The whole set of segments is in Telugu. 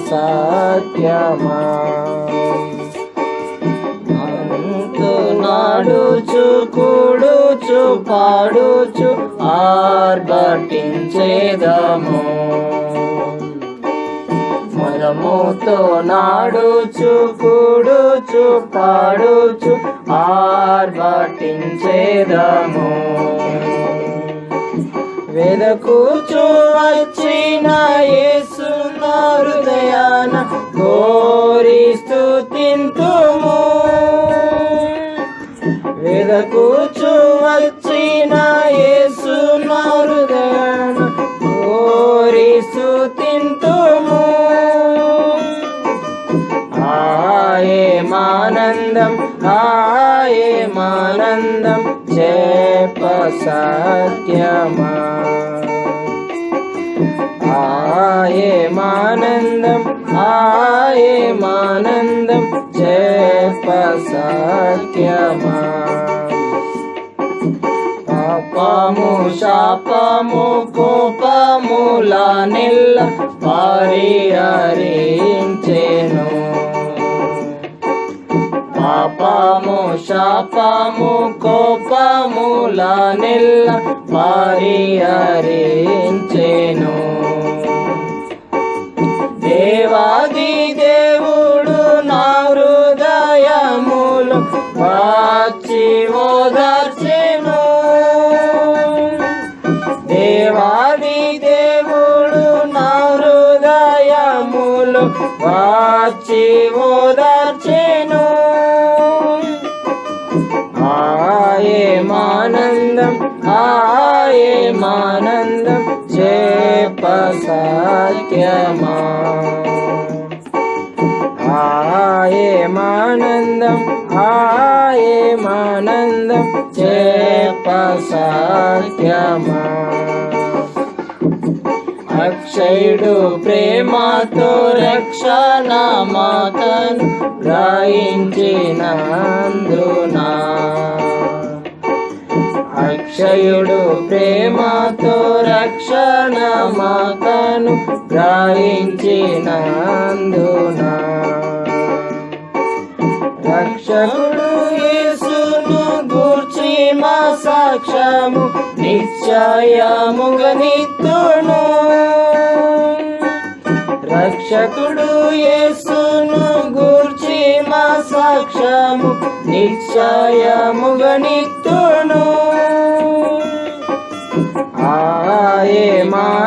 సత్యమా అంతు నాడుచు కూడుచు పాడుచు ఆర్భటించేదము. మనముతో నాడుచు కూడుచు పాడుచు ఆర్భటించేదము. వెదకూచు వచ్చి కోరి స్తుతింతుము వెదకుచు వచ్చిన యేసు నా కోరి స్తుతింతుము ఆయే మానందం ఆయే మానందం చేప సత్యమా. మానందం ఆయే మానందం పాపము శాపము కోపముల నిల్ల పరిహరించెను పాపము శాపము కోపములా నిల్ల పరిహరించెను దేవాది దేవుడు నా హృదయములు మార్చి ఓదార్చెను. దేవాది దేవుడు నా హృదయములు మార్చి ఓదార్చెను. ఆయే మానందం ఆయే మానందం. సత్యమా ఆయే మానందం చేప సత్యమా అక్షయుడు ప్రేమతో రక్షణ మాతను రాయించినందునా అక్షయుడు ప్రేమతో రక్షణ మాకను గ్రహించినందునా రక్షకుడు యేసును గూర్చి మా సాక్ష్యము నిశ్చయముగా నిత్తును. రక్షకుడు యేసును గూర్చి మా సాక్ష్యము నిశ్చయముగా నిత్తును.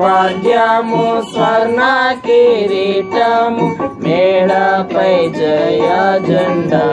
वाद्यमु मो स्वारणा केरेटम मेडा पयजया जण्डा